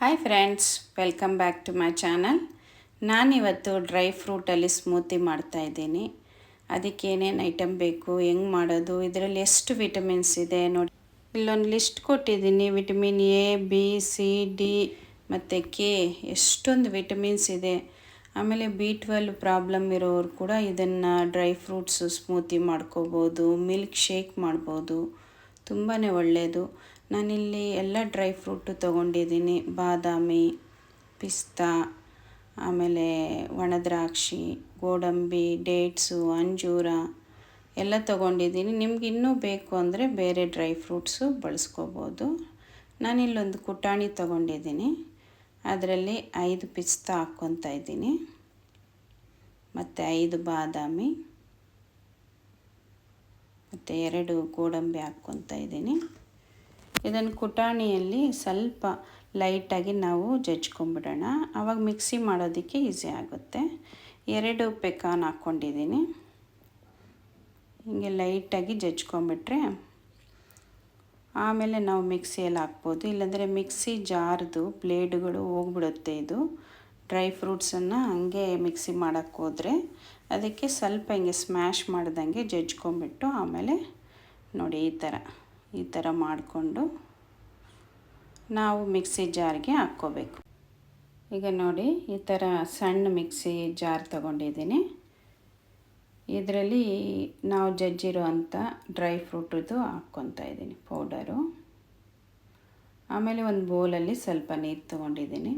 Hi friends welcome back to my channel ನಾನಿವತ್ತು dry ಫ್ರೂಟಲ್ಲಿ smoothie ಮಾಡ್ತಾಯಿದ್ದೀನಿ ಅದಕ್ಕೆ ಏನೇನು ಐಟಮ್ ಬೇಕು, ಹೆಂಗೆ ಮಾಡೋದು, ಇದರಲ್ಲಿ ಎಷ್ಟು ವಿಟಮಿನ್ಸ್ ಇದೆ ನೋಡಿ. ಇಲ್ಲೊಂದು ಲಿಸ್ಟ್ ಕೊಟ್ಟಿದ್ದೀನಿ. Vitamin A B C D ಮತ್ತು ಕೆ ಎಷ್ಟೊಂದು ವಿಟಮಿನ್ಸ್ ಇದೆ. ಆಮೇಲೆ ಬಿ ಟ್ವೆಲ್ ಪ್ರಾಬ್ಲಮ್ ಇರೋರು ಕೂಡ ಇದನ್ನು ಡ್ರೈ ಫ್ರೂಟ್ಸು ಸ್ಮೂತಿ ಮಾಡ್ಕೋಬೋದು ಮಿಲ್ಕ್ ಶೇಕ್ ಮಾಡ್ಬೋದು. ತುಂಬಾ ಒಳ್ಳೆಯದು ನಾನಿಲ್ಲಿ ಎಲ್ಲ ಡ್ರೈ ಫ್ರೂಟು ತೊಗೊಂಡಿದ್ದೀನಿ. ಬಾದಾಮಿ, ಪಿಸ್ತಾ, ಆಮೇಲೆ ಒಣದ್ರಾಕ್ಷಿ ಗೋಡಂಬಿ, ಡೇಟ್ಸು, ಅಂಜೂರ ಎಲ್ಲ ತೊಗೊಂಡಿದ್ದೀನಿ. ನಿಮ್ಗೆ ಇನ್ನೂ ಬೇಕು ಅಂದರೆ ಬೇರೆ ಡ್ರೈ ಫ್ರೂಟ್ಸು ಬಳಸ್ಕೋಬೋದು. ನಾನಿಲ್ಲೊಂದು ಕುಟಾಣಿ ತೊಗೊಂಡಿದ್ದೀನಿ. ಅದರಲ್ಲಿ ಐದು ಪಿಸ್ತಾ ಹಾಕ್ಕೊತಾ ಇದ್ದೀನಿ. ಮತ್ತು ಐದು ಬಾದಾಮಿ, ಮತ್ತು ಎರಡು ಗೋಡಂಬಿ ಹಾಕ್ಕೊತಾ ಇದ್ದೀನಿ. ಇದನ್ನು ಕುಟಾಣಿಯಲ್ಲಿ ಸ್ವಲ್ಪ ಲೈಟಾಗಿ ನಾವು ಜಜ್ಕೊಂಬಿಡೋಣ. ಆವಾಗ ಮಿಕ್ಸಿ ಮಾಡೋದಕ್ಕೆ ಈಸಿ ಆಗುತ್ತೆ. ಎರಡು ಪೆಕಾನ್ ಹಾಕ್ಕೊಂಡಿದ್ದೀನಿ. ಹಿಂಗೆ ಲೈಟಾಗಿ ಜಜ್ಕೊಂಬಿಟ್ರೆ ಆಮೇಲೆ ನಾವು ಮಿಕ್ಸಿಯಲ್ಲಿ ಹಾಕ್ಬೋದು. ಇಲ್ಲಾಂದರೆ ಮಿಕ್ಸಿ ಜಾರ್ದು ಬ್ಲೇಡುಗಳು ಹೋಗ್ಬಿಡುತ್ತೆ ಇದು. ಡ್ರೈ ಫ್ರೂಟ್ಸನ್ನು ಹಂಗೆ ಮಿಕ್ಸಿ ಮಾಡೋಕ್ಕೆ ಹೋದರೆ ಅದಕ್ಕೆ ಸ್ವಲ್ಪ ಹಿಂಗೆ ಸ್ಮ್ಯಾಶ್ ಮಾಡ್ದಂಗೆ ಜಜ್ಕೊಂಬಿಟ್ಟು ಆಮೇಲೆ ನೋಡಿ ಈ ಥರ. ಈ ಥರ ಮಾಡಿಕೊಂಡು ನಾವು ಮಿಕ್ಸಿ ಜಾರ್ಗೆ ಹಾಕ್ಕೋಬೇಕು. ಈಗ ನೋಡಿ, ಈ ಥರ ಸಣ್ಣ ಮಿಕ್ಸಿ ಜಾರ್ ತಗೊಂಡಿದ್ದೀನಿ. ಇದರಲ್ಲಿ ನಾವು ಜಜ್ಜಿರೋ ಅಂಥ ಡ್ರೈ ಫ್ರೂಟದ್ದು ಹಾಕ್ಕೊತಾ ಇದ್ದೀನಿ, ಪೌಡರು. ಆಮೇಲೆ ಒಂದು ಬೌಲಲ್ಲಿ ಸ್ವಲ್ಪ ನೀರು ತೊಗೊಂಡಿದ್ದೀನಿ.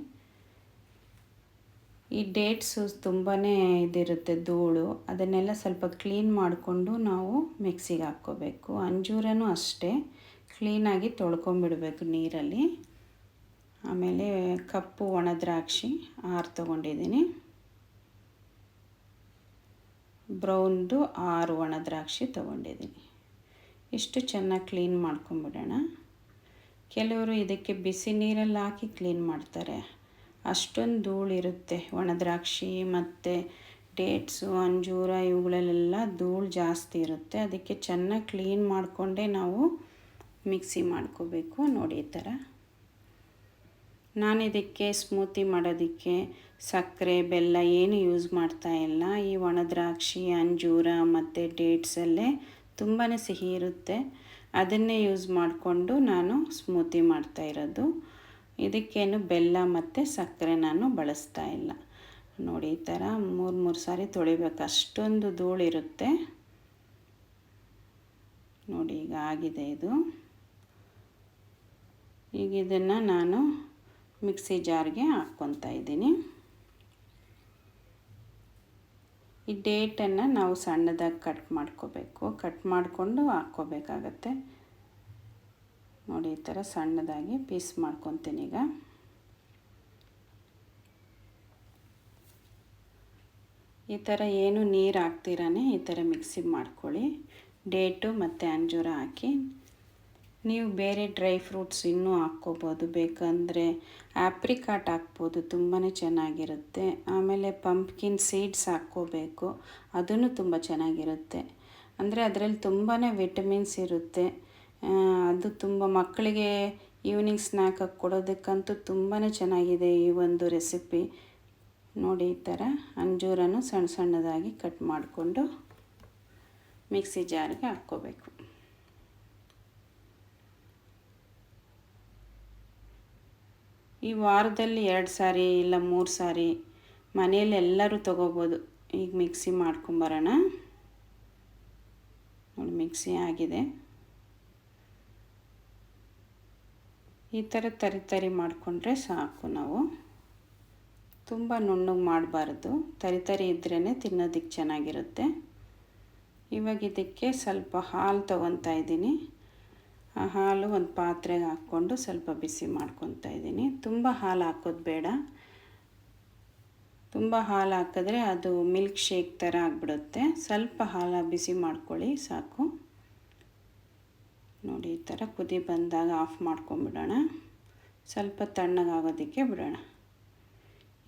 ಈ ಡೇಟ್ಸು ತುಂಬಾ ಇದಿರುತ್ತೆ ಧೂಳು. ಅದನ್ನೆಲ್ಲ ಸ್ವಲ್ಪ ಕ್ಲೀನ್ ಮಾಡಿಕೊಂಡು ನಾವು ಮಿಕ್ಸಿಗೆ ಹಾಕ್ಕೋಬೇಕು. ಅಂಜೂರನೂ ಅಷ್ಟೇ. ಕ್ಲೀನಾಗಿ ತೊಳ್ಕೊಂಬಿಡಬೇಕು ನೀರಲ್ಲಿ. ಆಮೇಲೆ ಕಪ್ಪು ಒಣ ದ್ರಾಕ್ಷಿ ಆರು ತೊಗೊಂಡಿದ್ದೀನಿ. ಬ್ರೌನ್ದು ಆರು ಒಣ ದ್ರಾಕ್ಷಿ ತೊಗೊಂಡಿದ್ದೀನಿ. ಇಷ್ಟು ಚೆನ್ನಾಗಿ ಕ್ಲೀನ್ ಮಾಡ್ಕೊಂಬಿಡೋಣ. ಕೆಲವರು ಇದಕ್ಕೆ ಬಿಸಿ ನೀರಲ್ಲಿ ಹಾಕಿ ಕ್ಲೀನ್ ಮಾಡ್ತಾರೆ. ಅಷ್ಟೊಂದು ಧೂಳಿರುತ್ತೆ ಒಣದ್ರಾಕ್ಷಿ ಮತ್ತು ಡೇಟ್ಸು, ಅಂಜೂರ ಇವುಗಳಲ್ಲೆಲ್ಲ ಧೂಳು ಜಾಸ್ತಿ ಇರುತ್ತೆ. ಅದಕ್ಕೆ ಚೆನ್ನಾಗಿ ಕ್ಲೀನ್ ಮಾಡಿಕೊಂಡೇ ನಾವು ಮಿಕ್ಸಿ ಮಾಡ್ಕೋಬೇಕು ನೋಡಿ ಈ ಥರ. ನಾನು ಇದಕ್ಕೆ ಸ್ಮೂತಿ ಮಾಡೋದಕ್ಕೆ ಸಕ್ಕರೆ, ಬೆಲ್ಲ ಏನು ಯೂಸ್ ಮಾಡ್ತಾ ಇಲ್ಲ. ಈ ಒಣದ್ರಾಕ್ಷಿ, ಅಂಜೂರ ಮತ್ತು ಡೇಟ್ಸಲ್ಲೇ ತುಂಬಾ ಸಿಹಿ ಇರುತ್ತೆ. ಅದನ್ನೇ ಯೂಸ್ ಮಾಡಿಕೊಂಡು ನಾನು ಸ್ಮೂತಿ ಮಾಡ್ತಾ ಇರೋದು. ಇದಕ್ಕೇನು ಬೆಲ್ಲ ಮತ್ತು ಸಕ್ಕರೆ ನಾನು ಬಳಸ್ತಾ ಇಲ್ಲ. ನೋಡಿ, ಈ ಥರ ಮೂರು ಮೂರು ಸಾರಿ ತೊಳಿಬೇಕು. ಅಷ್ಟೊಂದು ಧೂಳಿರುತ್ತೆ ನೋಡಿ, ಈಗ ಆಗಿದೆ ಇದು. ಈಗ ಇದನ್ನು ನಾನು ಮಿಕ್ಸಿ ಜಾರ್ಗೆ ಹಾಕ್ಕೊತಾ ಇದ್ದೀನಿ. ಈ ಡೇಟನ್ನು ನಾವು ಸಣ್ಣದಾಗಿ ಕಟ್ ಮಾಡ್ಕೋಬೇಕು. ಕಟ್ ಮಾಡಿಕೊಂಡು ಹಾಕ್ಕೋಬೇಕಾಗತ್ತೆ. ನೋಡಿ, ಈ ಥರ ಸಣ್ಣದಾಗಿ ಪೀಸ್ ಮಾಡ್ಕೊತೀನಿ ಈಗ. ಈ ಥರ ಏನು ನೀರು ಹಾಕ್ತಿರಾನೆ ಈ ಥರ ಮಿಕ್ಸಿ ಮಾಡ್ಕೊಳ್ಳಿ. ಡೇಟು ಮತ್ತು ಅಂಜೂರ ಹಾಕಿ. ನೀವು ಬೇರೆ ಡ್ರೈ ಫ್ರೂಟ್ಸ್ ಇನ್ನೂ ಹಾಕ್ಕೋಬೋದು. ಬೇಕಂದರೆ ಆ್ಯಪ್ರಿಕಾಟ್ ಹಾಕ್ಬೋದು ತುಂಬಾ ಚೆನ್ನಾಗಿರುತ್ತೆ. ಆಮೇಲೆ ಪಂಪ್ಕಿನ್ ಸೀಡ್ಸ್ ಹಾಕ್ಕೋಬೇಕು, ಅದನ್ನು ತುಂಬ ಚೆನ್ನಾಗಿರುತ್ತೆ. ಅಂದರೆ ಅದರಲ್ಲಿ ತುಂಬಾ ವಿಟಮಿನ್ಸ್ ಇರುತ್ತೆ. ಅದು ತುಂಬ ಮಕ್ಕಳಿಗೆ ಈವ್ನಿಂಗ್ ಸ್ನ್ಯಾಕಾಗಿ ಕೊಡೋದಕ್ಕಂತೂ ತುಂಬಾ ಚೆನ್ನಾಗಿದೆ ಈ ಒಂದು ರೆಸಿಪಿ ನೋಡಿ ಈ ಥರ ಅಂಜೂರನ್ನು ಸಣ್ಣ ಸಣ್ಣದಾಗಿ ಕಟ್ ಮಾಡಿಕೊಂಡು ಮಿಕ್ಸಿ ಜಾರಿಗೆ ಹಾಕ್ಕೋಬೇಕು. ಈ ವಾರದಲ್ಲಿ ಎರಡು ಸಾರಿ ಇಲ್ಲ ಮೂರು ಸಾರಿ ಮನೆಯಲ್ಲಿ ಎಲ್ಲರೂ ತೊಗೋಬೋದು. ಈಗ ಮಿಕ್ಸಿ ಮಾಡ್ಕೊಂಬರೋಣ ನೋಡಿ ಮಿಕ್ಸಿ ಆಗಿದೆ. ಈ ಥರ ತರಿ ತರಿ ಮಾಡಿಕೊಂಡ್ರೆ ಸಾಕು ನಾವು. ತುಂಬ ನುಣ್ಣಗೆ ಮಾಡಬಾರ್ದು. ತರಿ ತರಿ ಇದ್ರೇ ತಿನ್ನೋದಕ್ಕೆ ಚೆನ್ನಾಗಿರುತ್ತೆ. ಇವಾಗ ಇದಕ್ಕೆ ಸ್ವಲ್ಪ ಹಾಲು ತೊಗೊತಾ ಇದ್ದೀನಿ. ಆ ಹಾಲು ಒಂದು ಪಾತ್ರೆಗೆ ಹಾಕ್ಕೊಂಡು ಸ್ವಲ್ಪ ಬಿಸಿ ಮಾಡ್ಕೊತಾ ಇದ್ದೀನಿ. ತುಂಬ ಹಾಲು ಹಾಕೋದು ಬೇಡ. ತುಂಬ ಹಾಲು ಹಾಕಿದ್ರೆ ಅದು ಮಿಲ್ಕ್ ಶೇಕ್ ಥರ ಆಗಿಬಿಡುತ್ತೆ. ಸ್ವಲ್ಪ ಹಾಲು ಬಿಸಿ ಮಾಡ್ಕೊಳ್ಳಿ, ಸಾಕು. ನೋಡಿ, ಈ ಥರ ಕುದಿ ಬಂದಾಗ ಆಫ್ ಮಾಡ್ಕೊಂಬಿಡೋಣ. ಸ್ವಲ್ಪ ತಣ್ಣಗಾಗೋದಕ್ಕೆ ಬಿಡೋಣ.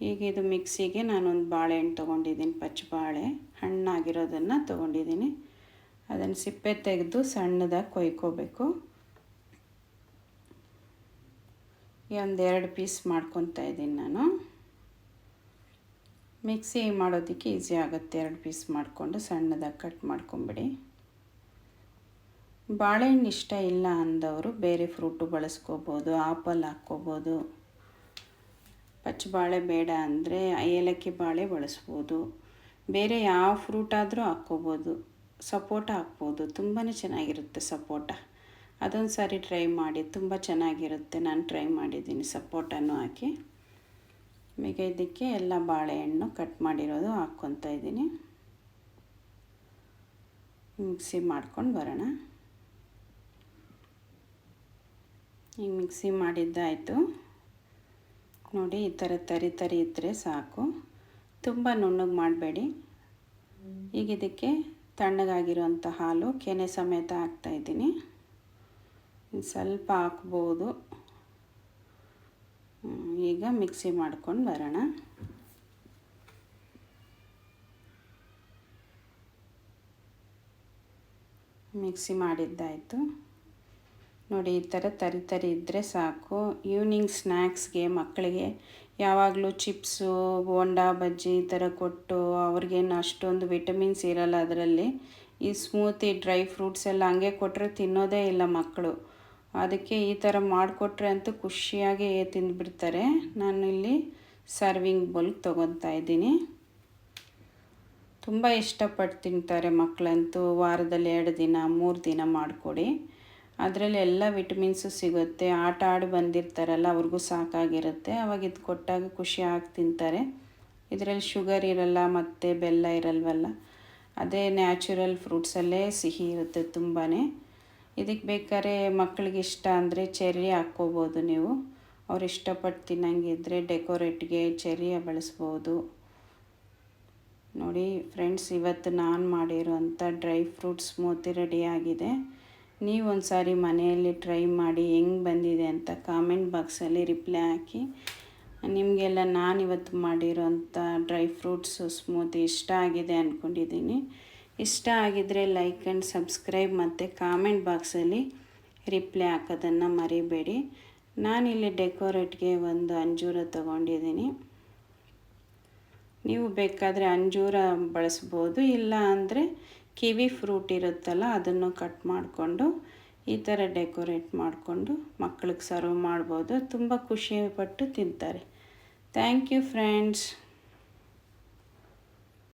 ಈಗ ಇದು ಮಿಕ್ಸಿಗೆ ನಾನೊಂದು ಬಾಳೆಹಣ್ಣು ತೊಗೊಂಡಿದ್ದೀನಿ ಪಚ್ಚ ಬಾಳೆ ಹಣ್ಣಾಗಿರೋದನ್ನು ತೊಗೊಂಡಿದ್ದೀನಿ. ಅದನ್ನು ಸಿಪ್ಪೆ ತೆಗೆದು ಸಣ್ಣದಾಗಿ ಕೊಯ್ಕೋಬೇಕು. ಈ ಒಂದೆರಡು ಪೀಸ್ ಮಾಡ್ಕೊತಾ ಇದ್ದೀನಿ ನಾನು. ಮಿಕ್ಸಿ ಮಾಡೋದಕ್ಕೆ ಈಸಿ ಆಗುತ್ತೆ. ಎರಡು ಪೀಸ್ ಮಾಡಿಕೊಂಡು ಸಣ್ಣದಾಗಿ ಕಟ್ ಮಾಡ್ಕೊಂಬಿಡಿ. ಬಾಳೆಹಣ್ಣು ಇಷ್ಟ ಇಲ್ಲ ಅಂದವರು ಬೇರೆ ಫ್ರೂಟು ಬಳಸ್ಕೋಬೋದು ಆಪಲ್ ಹಾಕ್ಕೋಬೋದು. ಪಚ್ಚಬಾಳೆ ಬೇಡ ಅಂದರೆ ಏಲಕ್ಕಿ ಬಾಳೆ ಬಳಸ್ಬೋದು. ಬೇರೆ ಯಾವ ಫ್ರೂಟ್ ಆದರೂ ಹಾಕ್ಕೋಬೋದು. ಸಪೋಟ ಹಾಕ್ಬೋದು. ತುಂಬಾ ಚೆನ್ನಾಗಿರುತ್ತೆ ಸಪೋಟ. ಅದೊಂದು ಸಾರಿ ಟ್ರೈ ಮಾಡಿ, ತುಂಬ ಚೆನ್ನಾಗಿರುತ್ತೆ. ನಾನು ಟ್ರೈ ಮಾಡಿದ್ದೀನಿ ಸಪೋಟನೂ ಹಾಕಿ. ಈಗ ಇದಕ್ಕೆ ಎಲ್ಲ ಬಾಳೆಹಣ್ಣು ಕಟ್ ಮಾಡಿರೋದು ಹಾಕ್ಕೊತಾ ಇದ್ದೀನಿ. ಮಿಕ್ಸಿ ಮಾಡ್ಕೊಂಡು ಬರೋಣ. ಈಗ ಮಿಕ್ಸಿ ಮಾಡಿದ್ದಾಯಿತು. ನೋಡಿ, ಈ ಥರ ತರಿ ತರಿ ಇದ್ದರೆ ಸಾಕು. ತುಂಬ ನುಣ್ಣಗೆ ಮಾಡಬೇಡಿ. ಈಗ ಇದಕ್ಕೆ ತಣ್ಣಗಾಗಿರೋಂಥ ಹಾಲು ಕೆನೆ ಸಮೇತ ಹಾಕ್ತಾಯಿದ್ದೀನಿ ಸ್ವಲ್ಪ ಹಾಕ್ಬೋದು. ಈಗ ಮಿಕ್ಸಿ ಮಾಡ್ಕೊಂಡು ಬರೋಣ. ಮಿಕ್ಸಿ ಮಾಡಿದ್ದಾಯಿತು. ನೋಡಿ, ಈ ಥರ ತರಿ ತರಿ ಇದ್ದರೆ ಸಾಕು. ಈವ್ನಿಂಗ್ ಸ್ನ್ಯಾಕ್ಸ್ಗೆ ಮಕ್ಕಳಿಗೆ ಯಾವಾಗಲೂ ಚಿಪ್ಸು, ಬೋಂಡಾ, ಬಜ್ಜಿ ಈ ಥರ ಕೊಟ್ಟು ಅವ್ರಿಗೇನು ಅಷ್ಟೊಂದು ವಿಟಮಿನ್ಸ್ ಇರಲ್ಲ ಅದರಲ್ಲಿ. ಈ ಸ್ಮೂತಿ ಡ್ರೈ ಫ್ರೂಟ್ಸ್ ಎಲ್ಲ ಹಂಗೆ ಕೊಟ್ಟರೆ ತಿನ್ನೋದೇ ಇಲ್ಲ ಮಕ್ಕಳು. ಅದಕ್ಕೆ ಈ ಥರ ಮಾಡಿಕೊಟ್ರೆ ಅಂತೂ ಖುಷಿಯಾಗಿ ತಿಂದುಬಿಡ್ತಾರೆ. ನಾನು ಇಲ್ಲಿ ಸರ್ವಿಂಗ್ ಬೌಲ್ ತೊಗೊತಾ ಇದ್ದೀನಿ. ತುಂಬ ಇಷ್ಟಪಟ್ಟು ತಿಂತಾರೆ ಮಕ್ಕಳಂತೂ ವಾರದಲ್ಲಿ ಎರಡು ದಿನ, ಮೂರು ದಿನ ಮಾಡಿಕೊಡಿ. ಅದರಲ್ಲಿ ಎಲ್ಲ ವಿಟಮಿನ್ಸು ಸಿಗುತ್ತೆ. ಆಟ ಆಡಿ ಬಂದಿರ್ತಾರಲ್ಲ, ಅವ್ರಿಗೂ ಸಾಕಾಗಿರುತ್ತೆ. ಅವಾಗ ಇದು ಕೊಟ್ಟಾಗ ಖುಷಿಯಾಗಿ ತಿಂತಾರೆ. ಇದರಲ್ಲಿ ಶುಗರ್ ಇರಲ್ಲ, ಮತ್ತು ಬೆಲ್ಲ ಇರಲ್ವಲ್ಲ. ಅದೇ ನ್ಯಾಚುರಲ್ ಫ್ರೂಟ್ಸಲ್ಲೇ ಸಿಹಿ ಇರುತ್ತೆ ತುಂಬಾ ಇದಕ್ಕೆ ಬೇಕಾದ್ರೆ ಮಕ್ಕಳಿಗೆ ಇಷ್ಟ ಅಂದರೆ ಚೆರ್ರಿ ಹಾಕ್ಕೋಬೋದು ನೀವು. ಅವ್ರು ಇಷ್ಟಪಟ್ಟು ತಿನ್ನಂಗಿದ್ರೆ ಡೆಕೋರೇಟ್ಗೆ ಚೆರ್ರಿಯ ಬಳಸ್ಬೋದು. ನೋಡಿ ಫ್ರೆಂಡ್ಸ್, ಇವತ್ತು ನಾನು ಮಾಡಿರೋಂಥ ಡ್ರೈ ಫ್ರೂಟ್ಸ್ ಮೂತಿ ರೆಡಿಯಾಗಿದೆ ನೀವು ಒಂದು ಸಾರಿ ಮನೆಯಲ್ಲಿ ಟ್ರೈ ಮಾಡಿ ಹೆಂಗೆ ಬಂದಿದೆ ಅಂತ ಕಾಮೆಂಟ್ ಬಾಕ್ಸಲ್ಲಿ ರಿಪ್ಲೈ ಹಾಕಿ. ನಿಮಗೆಲ್ಲ ನಾನು ಇವತ್ತು ಮಾಡಿರೋಂಥ ಡ್ರೈ ಫ್ರೂಟ್ಸು ಸ್ಮೂತಿ ಇಷ್ಟ ಆಗಿದೆ ಅಂದ್ಕೊಂಡಿದ್ದೀನಿ ಇಷ್ಟ ಆಗಿದ್ದರೆ ಲೈಕ್ ಆ್ಯಂಡ್ ಸಬ್ಸ್ಕ್ರೈಬ್ ಮತ್ತು ಕಾಮೆಂಟ್ ಬಾಕ್ಸಲ್ಲಿ ರಿಪ್ಲೈ ಹಾಕೋದನ್ನು ಮರಿಬೇಡಿ. ನಾನಿಲ್ಲಿ ಡೆಕೋರೇಟ್ಗೆ ಒಂದು ಅಂಜೂರ ತೊಗೊಂಡಿದ್ದೀನಿ ನೀವು ಬೇಕಾದರೆ ಅಂಜೂರ ಬಳಸ್ಬೋದು, ಇಲ್ಲ ಅಂದರೆ ಕಿವಿ ಫ್ರೂಟ್ ಇರುತ್ತಲ್ಲ, ಅದನ್ನು ಕಟ್ ಮಾಡಿಕೊಂಡು ಈ ಥರ ಡೆಕೋರೇಟ್ ಮಾಡಿಕೊಂಡು ಮಕ್ಕಳಿಗೆ ಸರ್ವ್ ಮಾಡ್ಬೋದು. ತುಂಬ ಖುಷಿಪಟ್ಟು ತಿಂತಾರೆ. Thank you friends.